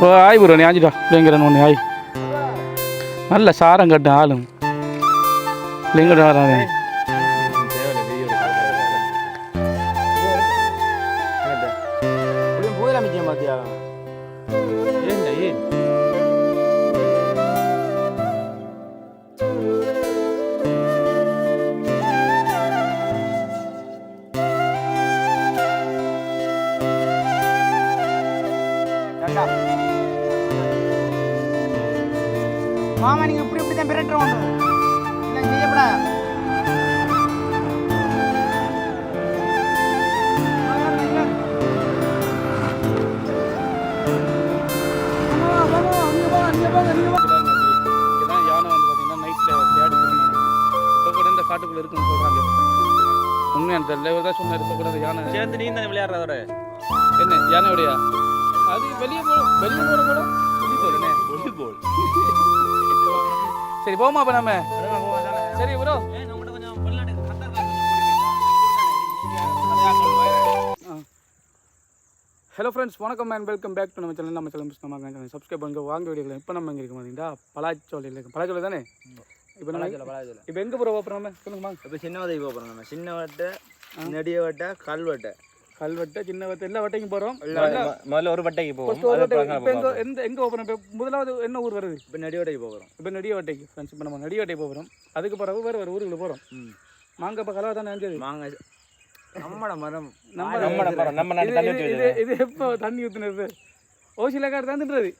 ஓ ஆய் ப்ரோ நீ ஆஞ்சிட்டா பிள்ளைங்கிறன் ஒன்று ஆய். நல்ல சாரம் கட்டு ஆளும். லிங்கடன் வராது மாமா நீங்க இப்படி இப்படி தான் பிரட்டுறோம் இல்லை யானை இந்த காட்டுக்குள்ளே இருக்குன்னு சொல்கிறாங்க உண்மையான தெரியல இவர் தான் சொன்னார் இப்போ கூட யானை சேர்ந்து நீ தானே விளையாடுறதோட என்ன யானையோடையா? அது வெளியே போ வெளியே போகிற கூட வாலிபால் வாலிபால் சரி போமா அப்போ நம்ம. சரி ப்ரோ ஹலோ ஃப்ரெண்ட்ஸ் வணக்கம் அண்ட் வெல்கம் பேக் டு நம்ம சேனல் நம்ம சேனல் நம்ம சேனல் சப்ஸ்கிரைப் பண்ணுங்க வாங்க வீடியோவில் இப்போ நம்ம எங்கே இருக்கோம் பார்த்தீங்கன்னா பலாச்சோலையில் இருக்கும் பலாச்சோலை தானே? இப்போ நம்ம இப்போ எங்கே போகிறோம் அப்புறம் நம்ம? சொல்லுங்கம்மா. இப்போ சின்ன வதை போகிறோம் நம்ம. சின்ன வட்டை நெடிய வட்டை கல் வட்டை. கல்வெட்டை சின்ன வட்டை எல்லா வட்டைக்கும் போகிறோம் முதல்ல ஒரு வட்டைக்கு ஒரு எங்கே எந்த எங்கே இப்போ முதலாவது என்ன ஊர் வருது? இப்போ நெடிய வட்டைக்கு போகிறோம் இப்போ நெடியவட்டைக்கு ஃப்ரெண்ட்ஸ் இப்போ நம்ம நெடியவட்டை போகிறோம் அதுக்கு பிறகு வேறு வேறு ஊருக்கு போகிறோம் மாங்க இப்போ கலவை தானே நினைச்சது மாங்காய் நம்மட மரம். நம்ம நம்ம இது இது- எப்போ தண்ணி ஊற்றுனது ஓசில தின்றது.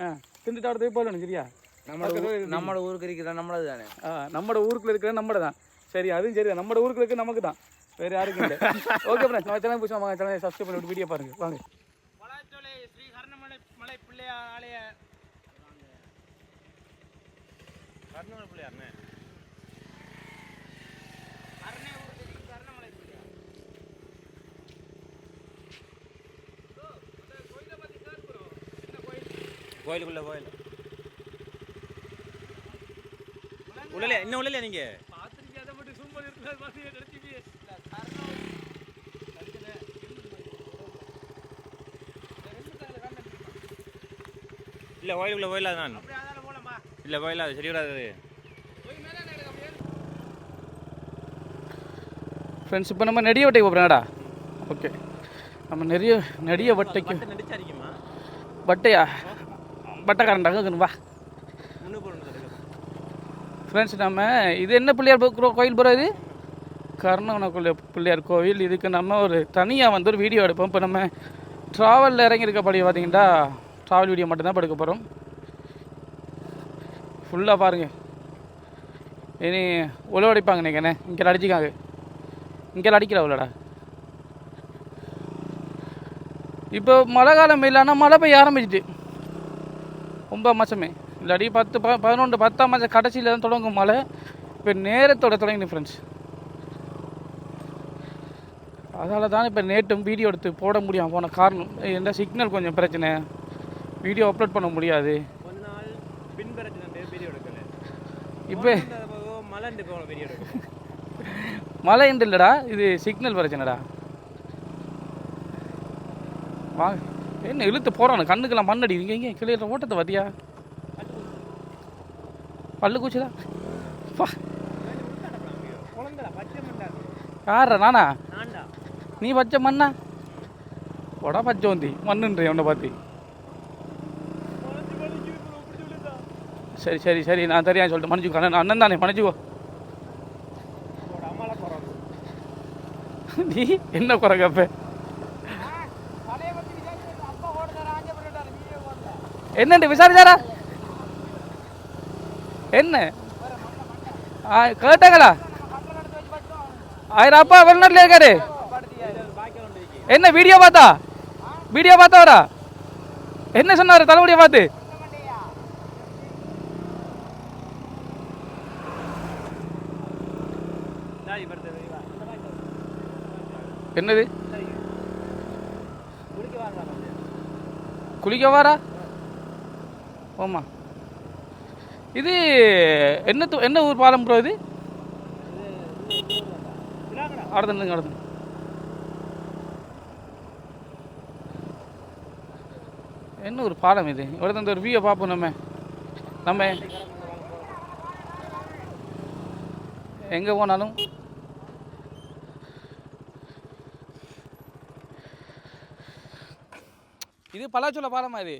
ஆ திண்டுட்டு அடுத்து போகணும் சரியா? நம்ம நம்மட ஊருக்கு இருக்கிற நம்மளது தானே? ஆ நம்மட ஊருக்குள்ள இருக்கிற நம்மட தான் சரி அதுவும் சரி தான் நம்மட ஊருக்குள்ள இருக்கிற நமக்கு தான் வேற யாருக்கும் இல்லை. ஓகே ஃப்ரெண்ட்ஸ் நம்ம சேனல் புதுசாக வாங்க சேனலை சப்ஸ்கிரைப் பண்ணி வீடியோ பாருங்க. வாங்க. பலாச்சோலை ஸ்ரீ கர்ணமலை மலை பிள்ளையார் ஆலய கர்ணமலை பிள்ளையார்ண்ணே கோயிலுக்குள்ள கோயில். உள்ளல இன்னும் உள்ளல நீங்க. இல்ல கோயிலுக்குள்ள கோயிலா தான். இல்ல கோயிலா சரி வராது ஃப்ரெண்ட்ஸ் இப்போ நம்ம நெடியவட்டைக்கு போகிறோம்டா ஓகே நம்ம நிறைய நெடிய வட்டைக்கு. வட்டையா? வட்டைக்காரன்டாங்க வா. ஃப்ரெண்ட்ஸ் நம்ம இது என்ன பிள்ளையார் கோயில் போகிற இது? கர்ணவனக்குள்ள பிள்ளையார் கோவில் இதுக்கு நம்ம ஒரு தனியாக வந்து ஒரு வீடியோ எடுப்போம். இப்போ நம்ம ட்ராவலில் இறங்கியிருக்கப்படி பார்த்தீங்கன்னா ட்ராவல் வீடியோ மட்டும்தான் எடுக்க போகிறோம் ஃபுல்லாக பாருங்கள் இனி உழவு அடிப்பாங்க நினைக்கிறேன் இங்கே அடிச்சிக்காங்க. இங்கே அடிக்கல உள்ளடா. இப்போ மழை காலம் இல்லைன்னா மழை பெய்ய ஆரம்பிச்சிட்டு. ஒன்பது மாதமே இல்லாட்டி பத்து ப பதினொன்று பத்தாம் மாதம் கடைசியில் தான் தொடங்கும் மழை. இப்போ நேரத்தோட தொடங்கினு ஃப்ரெண்ட்ஸ் அதனால தான் இப்போ நேட்டும் வீடியோ எடுத்து போட முடியாமல் போன காரணம். என்ன சிக்னல் கொஞ்சம் பிரச்சனை. வீடியோ அப்லோட் பண்ண முடியாது. கொஞ்ச நாள் பின்பறச்சு வீடியோ எடுக்கல. இப்போ போன வீடியோ மழை என்று இல்லைடா இது சிக்னல் பிரச்சனைடா. வாங்க என்ன இழுத்து போகிறானு கண்ணுக்கெல்லாம் மண்ணடி இங்கே இங்கே கிளியிற ஓட்டத்தை பார்த்தியா பல்லு கூச்சுதா பா யாரா நானா? நீ பச்சை மண்ணா? போடா பச்சை வந்தி மண்ணுன்றே உன்னை பார்த்து. சரி சரி சரி நான் தெரியாது சொல்லிட்டு மன்னிச்சுக்கோ அண்ணன் அண்ணன் தானே மன்னிச்சுக்கோ. நீ என்ன குறை கப்ப என்னண்டு விசாரிச்சாரா? என்ன? கேட்டாங்களா? ஆயிரம் அப்பா வெளிநாட்டில் இருக்காரு. என்ன வீடியோ பார்த்தா? வீடியோ பார்த்தவரா? என்ன சொன்னார் தலைமுடியை பார்த்து? என்னது? குளிக்க வாரா? ஓமா இது என்ன என்ன ஊர் பாலம் ப்ரோ இது? அடுத்துங்க அடுத்து என்ன ஒரு பாலம் இது? இவ்வளோ இந்த ஒரு வியூவை பார்ப்போம் நம்ம. நம்ம எங்கே போனாலும் இது பலாச்சோள பாலமா இது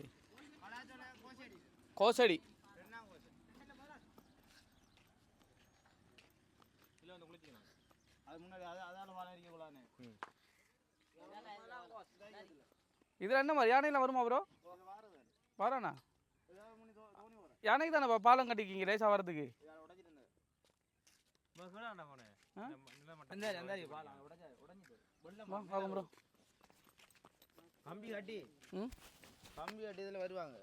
கோசடி அது இதில் என்ன மாதிரி யானையெல்லாம் வருமா ப்ரோ வரானா யானைக்கு தானே பாலம் கட்டிக்கிங்க லேசாக வர்றதுக்கு பாலம் உடைஞ்சு உடைஞ்சு வா பார்க்க ப்ரோ கம்பி கட்டி. ம்? கம்பி கட்டி இதில் வருவாங்க.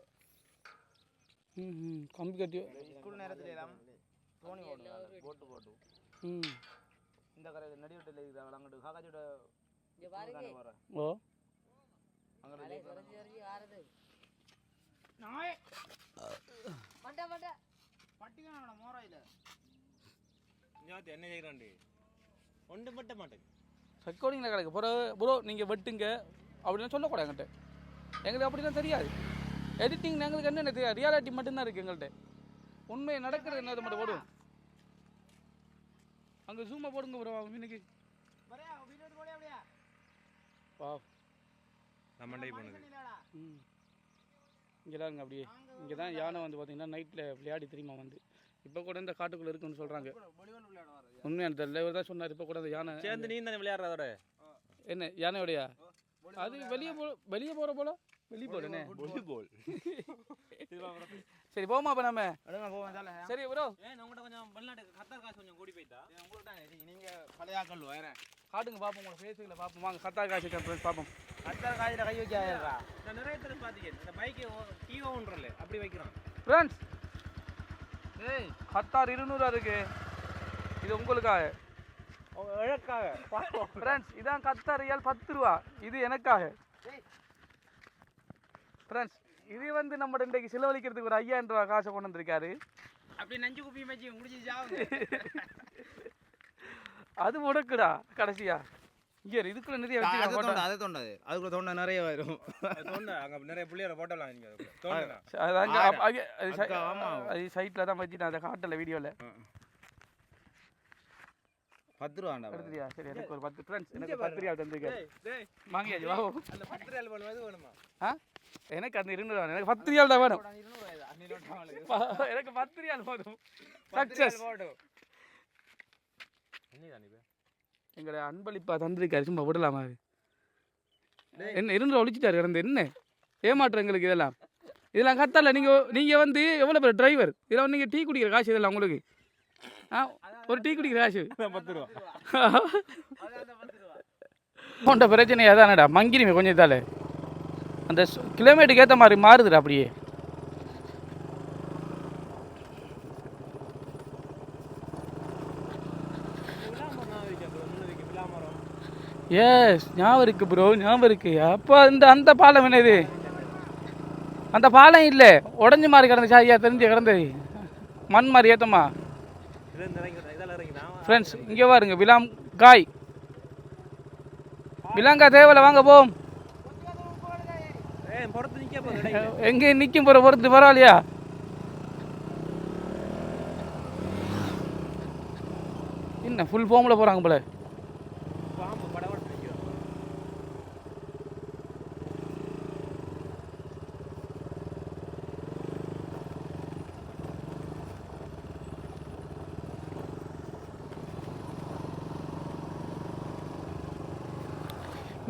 ம் ம். கம்பி கட்டி ஸ்கூல் நேரத்துல எல்லாம் தோணி ஓடுவாங்க போட்டு போட்டு. ம். இந்த கரையில் நடிவட்டில் இருக்குது அவள் அங்கிட்டு காக்காச்சியோட ஓ. என்ன செய்யறாண்டி ஒன்று மட்டும் மாட்டேங்க ரெக்கார்டிங்கில் கிடக்கு. ப்ரோ ப்ரோ நீங்கள் வெட்டுங்க. அப்படின்னு சொல்லக்கூடாது என்கிட்ட. எங்களுக்கு அப்படிலாம் தெரியாது. எடிட்டிங் எங்களுக்கு என்ன தெரியாது? ரியாலிட்டி மட்டும்தான் இருக்குது எங்கள்கிட்ட உண்மை நடக்கிறது என்னது மட்டும் போடுவோம் அங்கே ஜூமை போடுங்க ப்ரோ மீனுக்கு வா. ம். இங்கே தான் அப்படியே. இங்கே தான் யானை வந்து பார்த்தீங்கன்னா நைட்டில் விளையாடி தெரியுமா வந்து. இப்போ கூட இந்த காட்டுக்குள்ளே இருக்குன்னு சொல்கிறாங்க உண்மையான தெரியல இவர் தான் சொன்னார் இப்போ கூட அந்த யானை. சேர்ந்து நீ தானே விளையாடுறதோட என்ன யானையோடையா? அது வெளியே போ வெளியே போகிற போல? வெளியே போடுனே வாலிபால் சரி போமா அப்போ நம்ம? அடுங்க போவேன் தானே சரி ப்ரோ ஏன் உங்கள்கிட்ட கொஞ்சம் வெளிநாட்டு கத்தார் காசு கொஞ்சம் கூடி போயிட்டா? உங்களுக்கு தானே நீங்கள் பழையாக்கள் வேற. காட்டுங்க பார்ப்போம் உங்களை ஃபேஸுகளை பார்ப்போம் வாங்க கத்தா காசு கம்பெனி பார்ப்போம் அத்தனை காய்ச்சில் கை வைக்காதா நான் நிறைய தடவை பார்த்துக்கேன் இந்த பைக்கு டிஓ ஒன்றல அப்படி வைக்கிறான் ஃப்ரெண்ட்ஸ் ஏய். கத்தார் இருநூறுவா இருக்கு. இது உங்களுக்காக இழக்காக. ஃப்ரெண்ட்ஸ் இதான் கத்தார் ரியால் பத்து ரூபா. இது எனக்காக. ஃப்ரெண்ட்ஸ் இது வந்து நம்ம இன்றைக்கு செலவழிக்கிறதுக்கு ஒரு ஐயாயிரம் ரூபா காசை கொண்டு வந்திருக்காரு. அப்படி நஞ்சு குப்பி வச்சு முடிச்சு சாவுங்க அது முடக்குடா கடைசியா. இங்கே இதுக்குள்ள நிறைய photo. அதை தோண்டாது அதுக்குள்ள தோண்ட நிறைய வரும். தோண்ட அங்கே நிறைய பிள்ளையோட போட்டோலாம் நீங்க தோண்டா. அது சைட்டில் தான் வச்சுட்டேன் அதை காட்டல வீடியோவில் பத்து ரூபாண்டா சரி எனக்கு ஒரு பத்து ஃப்ரெண்ட்ஸ் எனக்கு பத்து ரூபா தந்துருக்காரு டேய் வாங்கியாச்சு வா. அந்த வேணுமா? ஆ? எனக்கு அந்த இருநூறு வேணும். எனக்கு பத்து ரியால் தான் வேணும் எனக்கு பத்து ரியால் போதும். சக்சஸ் எங்களை அன்பளிப்பா தந்திருக்காரு. சும்மா விடலாமா என்ன இருநூறு ஒழிச்சிட்டாரு கிடந்து. என்ன? ஏமாற்றம் எங்களுக்கு இதெல்லாம்? இதெல்லாம் கத்தல நீங்கள் நீங்கள் வந்து எவ்வளோ பேர் டிரைவர் இதெல்லாம் நீங்கள் டீ குடிக்கிற காசு இதெல்லாம் உங்களுக்கு? ஒரு டீ குடிக்கிற காசு. பத்து ரூபா. போன்ற பிரச்சனை அதானடா மங்கிருமே கொஞ்சம் இதால. அந்த கிலோமீட்டருக்கு ஏற்ற மாதிரி மாறுதுடா அப்படியே. எஸ் ஞாபகம் இருக்கு ப்ரோ ஞாபகம் இருக்கு. அப்போ அந்த அந்த பாலம் என்னது? அந்த பாலம் இல்லை உடஞ்ச மாதிரி கிடந்துச்சு? ஐயா தெரிஞ்சு கிடந்தது. மண் மாதிரி ஏத்தமா? ஃப்ரெண்ட்ஸ் இங்கே பாருங்க விலாம் காய். விலாங்கா தேவலை வாங்க போம் ஏய் எங்கே நிற்கும் போகிற பொறுத்து பரவாயில்லையா? என்ன ஃபுல் ஃபார்மில் போகிறாங்க போல.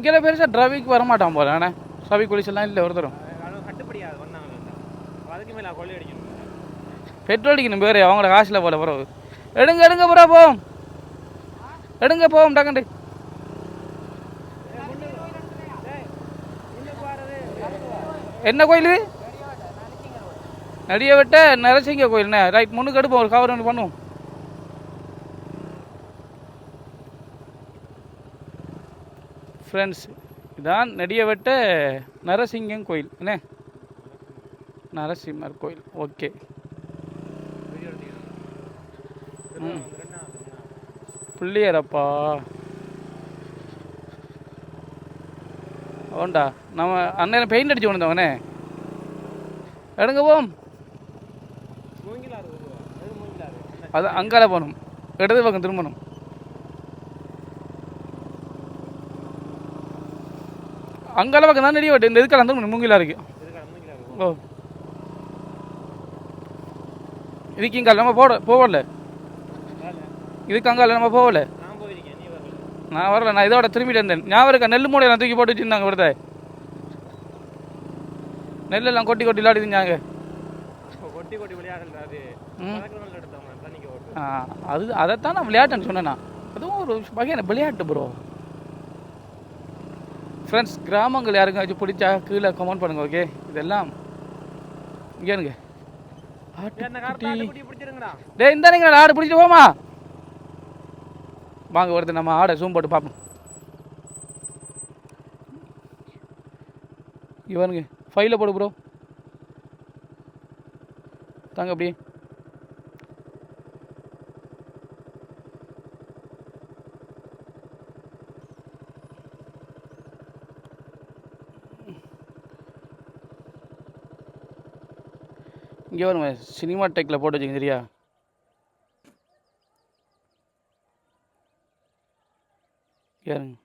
இங்கே பெருசாக டிராஃபிக் வர மாட்டான் போல. அண்ணே டிராஃபிக் போலீஸ் எல்லாம் இல்லை ஒருத்தரும். பெட்ரோல் அடிக்கணும் பேர் அவங்கள காசில் போல பிறகு எடுங்க எடுங்க புறா போம் எடுங்க போவோம் டக்குண்டு என்ன கோயில் நடிய விட்ட நரசிங்க கோயில்ண்ணே ரைட் முன்னுக்கு எடுப்போம் ஒரு கவர் ஒன்று பண்ணுவோம். ஃப்ரெண்ட்ஸ் இதான் நெடியவட்ட நரசிங்கம் கோயில். என்ன? நரசிம்மர் கோயில். ஓகே. பிள்ளையரப்பா. ஓண்டா நம்ம அண்ணன் பெயிண்ட் அடிச்சு கொண்டு எடுங்க போம் அது அங்கால போகணும். இடது பக்கம் திரும்பணும். அங்கால பக்கம் தான் நெடிய வெட்டு. இந்த இதுக்கால வந்து மூங்கிலா இருக்கு. ஓ. இதுக்கு இங்கால நம்ம போட போகல. இதுக்கு அங்கால நம்ம போகல. நான் வரல. நான் இதோட திரும்பிட்டு இருந்தேன் ஞாபகம் இருக்கா? நெல் மூடையை நான் தூக்கி போட்டு வச்சுருந்தாங்க விடுத நெல்லெல்லாம் கொட்டி கொட்டி விளையாடி செஞ்சாங்க கொட்டி கொட்டி விளையாடல. அது அதைத்தான் நான் விளையாட்டுன்னு சொன்னேண்ணா அதுவும் ஒரு வகையான விளையாட்டு ப்ரோ ஃப்ரெண்ட்ஸ் கிராமங்கள் யாருக்காச்சும் பிடிச்சா கீழே கமெண்ட் பண்ணுங்க ஓகே இதெல்லாம் இங்கேனுங்க டேய் இந்த நீங்கள் ஆடு பிடிச்சிட்டு போமா. வாங்க ஒருத்தர் நம்ம ஆடை ஜூம் போட்டு பார்ப்போம். இவனுங்க ஃபைலில் போடு ப்ரோ தாங்க அப்படியே. இங்கே வருங்க சினிமா டெக்கில் போட்டு வச்சுங்க சரியா யாருங்க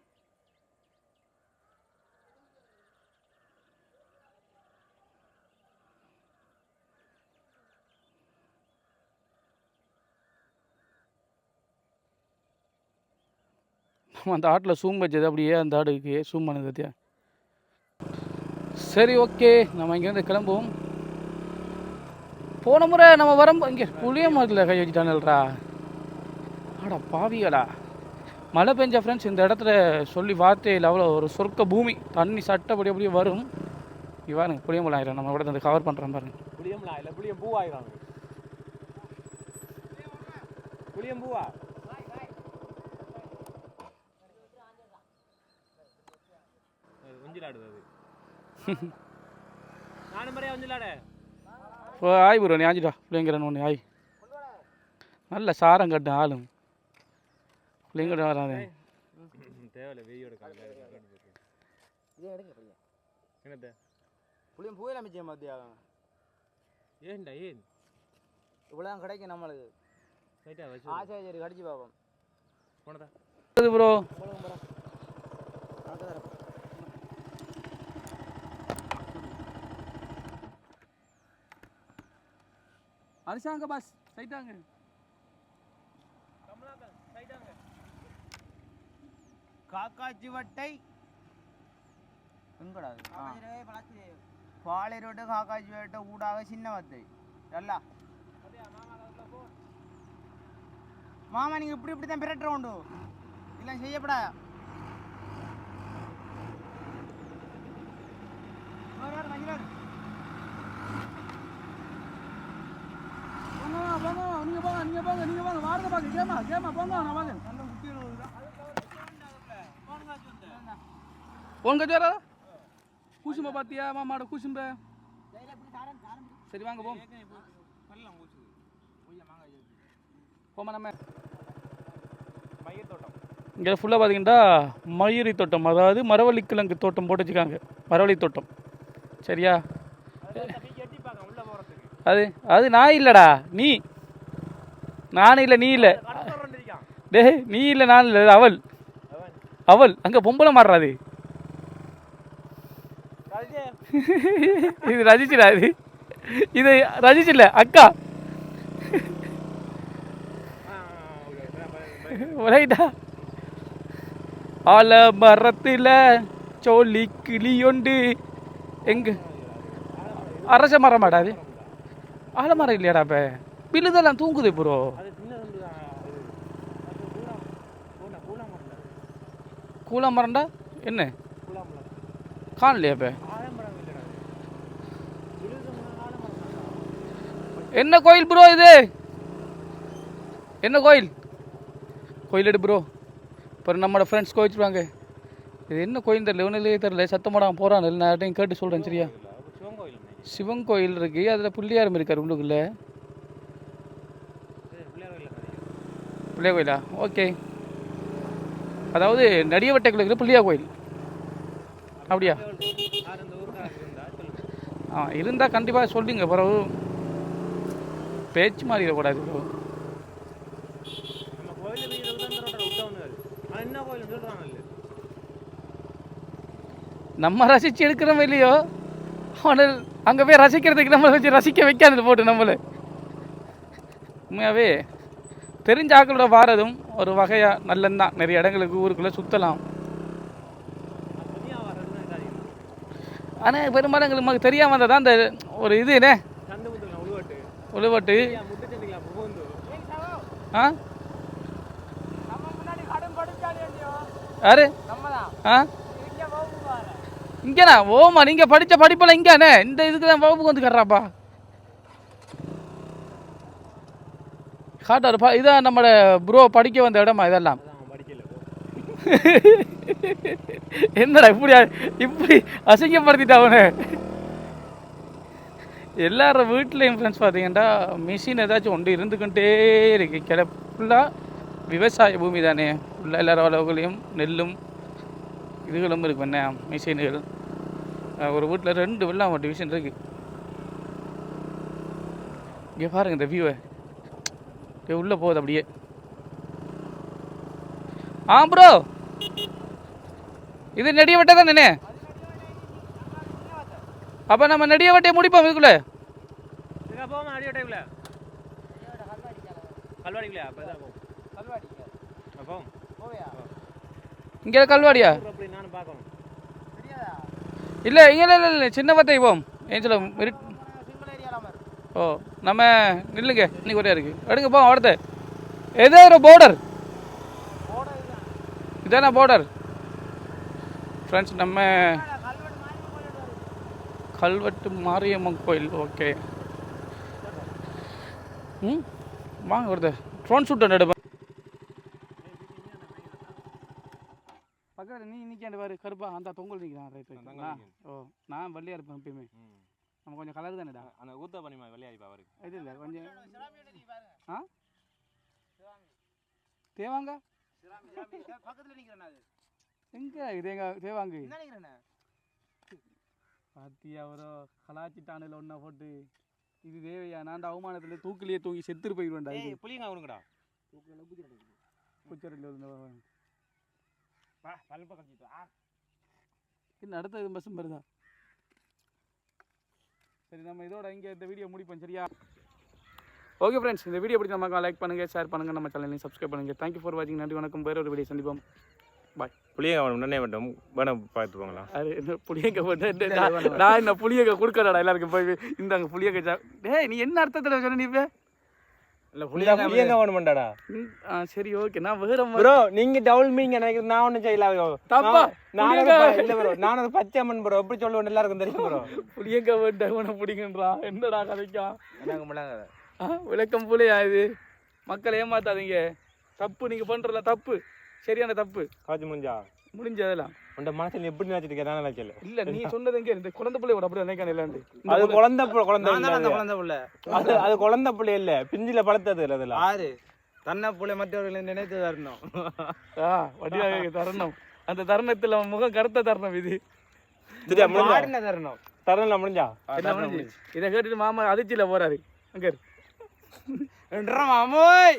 நம்ம அந்த ஆட்டில் சூம் வச்சது அப்படியே அந்த ஆடுக்கு சூம் பண்ணது பார்த்தியா சரி ஓகே நம்ம இங்கேருந்து கிளம்புவோம். போன முறை நம்ம வரும் இங்கே புளிய மரத்தில் கை வச்சுட்டானல்ரா ஆடா பாவிகளா. மழை பெஞ்ச ஃப்ரெண்ட்ஸ் இந்த இடத்துல சொல்லி வார்த்தையில் அவ்வளோ ஒரு சொர்க்க பூமி தண்ணி சட்டப்படி அப்படியே வரும். இவாருங்க புளியமலை ஆயிரம். நம்ம கூட வந்து கவர் பண்ணுறோம் பாருங்க. புளியம்லா இல்ல புளியம் பூ ஆயிராங்க புளியம் பூவா? அது ஒஞ்சிலாடு அது. நானும் மாதிரியா ஒஞ்சிலாட ஓ ஆய் ப்ரோ நீ ஆஞ்சிட்டா பிள்ளைங்கிறன்னு ஒன்று ஆய். நல்ல சாரம் கட்டு ஆளும். பிள்ளைங்கிட்ட வராது. தேவையில்ல வெய்யோட என்னத்த புளியும் பூவில் மிச்சம் மத்தியாகும் ஏன்டா ஏன்? இவ்வளோ கிடைக்கும் நம்மளுக்கு. ரைட்டா வச்சு ஆசை சரி கடிச்சு பார்ப்போம். போனதா? ப்ரோ அரிசாங்க பாஸ் சைட்டாங்க காக்காச்சி வட்டை. எங்கடா பாலை ரோட்டு காக்காச்சி வட்டை ஊடாக சின்ன வத்தை எல்லாம் மாமா நீங்க இப்படி இப்படி தான் பிரட்டுற உண்டு இல்லை செய்யப்படா வரு, வரு, மஞ்சள் வரு. போங்க போங்க நீங்க போங்க நீங்க போங்க நீங்க போங்க வாருங்க பாக்க கேமா கேமா போங்க நான் வாங்க உங்க ஜோரா கூசும்ப பாத்தியா? மாமாட கூசும்ப. சரி வாங்க போம் போமா நம்ம. மையத்தோட்டம் இங்கே ஃபுல்லாக பார்த்தீங்கன்னா மயூரி தோட்டம் அதாவது மரவள்ளி கிழங்கு தோட்டம் போட்டு வச்சுக்காங்க மரவள்ளி தோட்டம். சரியா? அது அது நான் இல்லைடா நீ. நான் இல்லை நீ இல்லை. டே டேய் நீ இல்லை நான் இல்லை. அவள். அவள். அங்கே பொம்பளை மாறுறாது. இது ரஜிச்சிடா இது. இது ரஜிச் அக்கா. ஆ ரைட்டா ஆல மரத்தில் சோழி கிளியொண்டு எங்க? அரச மரமாடா அது ஆலமரம் இல்லையாடா இப்போ பில்லுதெல்லாம் தூங்குது ப்ரோ கூலா மரம்டா என்ன? காணலையா இப்போ? என்ன கோயில் ப்ரோ இது? என்ன கோயில்? கோயில் எடு ப்ரோ அப்புறம் நம்மளோட ஃப்ரெண்ட்ஸ் கோயிச்சுருவாங்க இது என்ன கோயில் தெரியல இவனுங்களே தெரியல. சத்தம் போடாமல் போகிறான் நான் யார்ட்டையும் கேட்டு சொல்கிறேன் சரியா? இல்லை சிவன் கோயில் நினைக்கிறேன். சிவன் கோயில் இருக்கு. அதில் பிள்ளையாரும் இருக்கார் உள்ளுக்குள்ளே இது பிள்ளையார் கோயில் நினைக்கிறேன். பிள்ளையா கோயிலா? ஓகே. அதாவது நடிகவட்டைக்குள்ள இருக்கிற பிள்ளையா கோயில். அப்படியா? ஆ இருந்தால் கண்டிப்பாக சொல்லுங்க பிறகு பேச்சு மாறிடக்கூடாது bro. நம்ம ரசித்து எடுக்கிறோம் இல்லையோ? ஆனால் அங்கே போய் ரசிக்கிறதுக்கு நம்மளை வச்சு ரசிக்க வைக்காது போட்டு நம்மளை. உண்மையாகவே தெரிஞ்ச ஆக்களோட வாரதும் ஒரு வகையாக நல்லந்தான் நிறைய இடங்களுக்கு ஊருக்குள்ளே சுற்றலாம் ஆனால் பெரும்பாலும் எங்களுக்கு நமக்கு தெரியாமல் வந்தது தான் அந்த ஒரு இது என்ன? உழுவட்டு. ஆ? யாரு? ஆ? இங்கேண்ணா ஓமா நீங்கள் படித்த படிப்பெல்லாம் இங்கேண்ணே இந்த இதுக்கு தான் வகுப்புக்கு வந்து காட்டாரு. பா இதான் நம்ம ப்ரோ படிக்க வந்த இடமா இதெல்லாம்? என்னடா இப்படி இப்படி அசிங்கப்படுத்திட்டா அவனு? எல்லாரும் வீட்லேயும் ஃப்ரெண்ட்ஸ் பார்த்தீங்கன்னா மிஷின் ஏதாச்சும் ஒன்று இருந்துக்கிட்டே இருக்கு. கிட ஃபுல்லாக விவசாய பூமி தானே. ஃபுல்லாக எல்லா அளவுகளையும் நெல்லும் இதுகளும் இருக்கு என்ன மிஷின்கள் ஒரு வீட்டில் ரெண்டு வெள்ளாம டிவிஷன் இருக்கு. இங்கே பாருங்க இந்த வியூவை உள்ளே போகுது அப்படியே. ஆ ப்ரோ இது நெடிய வட்டை தானே அப்போ நம்ம நெடிய வட்டையை முடிப்போம் இதுக்குள்ள. இதுக்கா போமா அடிய டைம்ல கல்வாடிங்களா அப்போ தான் போகும் கல்வாடிக்கு அப்போ போவியா இங்கே கல்வாடியா நானும் பார்க்கணும். இல்லை இங்கே இல்லை இல்லை சின்ன வட்டை போம் ஏன் சொல்ல ஓ நம்ம நில்லுங்க. இன்னைக்கு ஒரே இருக்கு. எடுங்க போவோம் அடுத்து. ஏதோ ஒரு இதுதான் இதான பார்டர் ஃப்ரெண்ட்ஸ் நம்ம கல்வெட்டு மாரியம்மன் கோயில். ஓகே. ம் வாங்க ஒருத்தர் ட்ரோன் ஷூட் எடுப்பேன் பக்கத்தில் நீ நிற்காண்டு பாரு கருப்பா அந்த தொங்கல் நிற்கிறான் ரைட் ஓ நான் வெள்ளையாக இருப்பேன் எப்பயுமே. நம்ம கொஞ்சம் கலர் தானேடா அந்த ஊத்த பண்ணிமா விளையாடி அவருக்கு இது இல்லை கொஞ்சம் ஆ? தேவாங்க? பக்கத்தில் நிற்கிறேன் அது. எங்கே இது எங்க தேவாங்க? பாத்தியா அவரோ கலாச்சிட்டானில் ஒன்றா போட்டு. இது தேவையா? நான் அந்த அவமானத்தில் தூக்கிலேயே தூங்கி செத்துரு போயிடுவேன்டா இது. ஏய் புளியங்க அவனுங்கடா குச்சரில் இருந்த வா பல்ப இன்னும் அடுத்தது பஸ்ஸும் வருதா? சரி நம்ம இதோட இங்கே இந்த வீடியோ முடிப்போம் சரியா? ஓகே ஃப்ரெண்ட்ஸ் இந்த வீடியோ பிடிச்ச நமக்கு லைக் பண்ணுங்கள் ஷேர் பண்ணுங்கள் நம்ம சேனலையும் சப்ஸ்கிரைப் பண்ணுங்கள் தேங்க்யூ ஃபார் வாட்சிங் நன்றி வணக்கம். வேற ஒரு வீடியோ சந்திப்போம். பாய் புளியங்க உடனே மட்டும் வேணும் பார்த்து போங்களா அது என்ன புளியங்க நான் என்ன புளியங்க கொடுக்கறடா எல்லாருக்கும் போய் இந்தாங்க புளியங்க டேய் நீ என்ன அர்த்தத்தில் சொன்ன நீ இப்போ? இல்லை புளியங்க ம், ஆ சரி ஓகே நான் வேற ப்ரோ நீங்க டவுல் மீங்க நினைக்கிறேன் நான் ஒன்றும் செய்யல தப்பா? நான் புளியங்க. இல்ல ப்ரோ நான் அது பச்சை அம்மன் ப்ரோ எப்படி சொல்லுவேன் எல்லாருக்கும் தெரியும் ப்ரோ புளியங்க வேண்டாம் உன பிடிங்கன்றா என்னடா கதைக்கா? எனக்கு விளக்கம் போலையா இது? மக்களை ஏமாத்தாதீங்க. தப்பு நீங்க பண்றல தப்பு. சரியான தப்பு. காய்ச்சி முடிஞ்சா? முடிஞ்சதெல்லாம் உண்ட மனசுல எப்படி நினைச்சிட்டு நான் நினைச்சல இல்ல நீ சொன்னது எங்க? இந்த குழந்தை பிள்ளையோட அப்படி நினைக்கான இல்லாண்டு அது குழந்தை புள்ள- குழந்தை அந்த அது. குழந்தை புள்ள? அது அது குழந்தை பிள்ளை இல்ல. பிஞ்சில பழுத்தது இல்ல அதுல. ஆறு. தன்னை புள்ள மற்றவர்களை நினைத்து தரணும். ஆ வடிவாக தருணம். அந்த தருணத்துல முகம் கருத்த தருணம் இது. தரணும். தரல முடிஞ்சா? முடிஞ்சு. இதை கேட்டுட்டு மாமா அதிர்ச்சியில போறாரு. அங்க இரு. மாமோய்!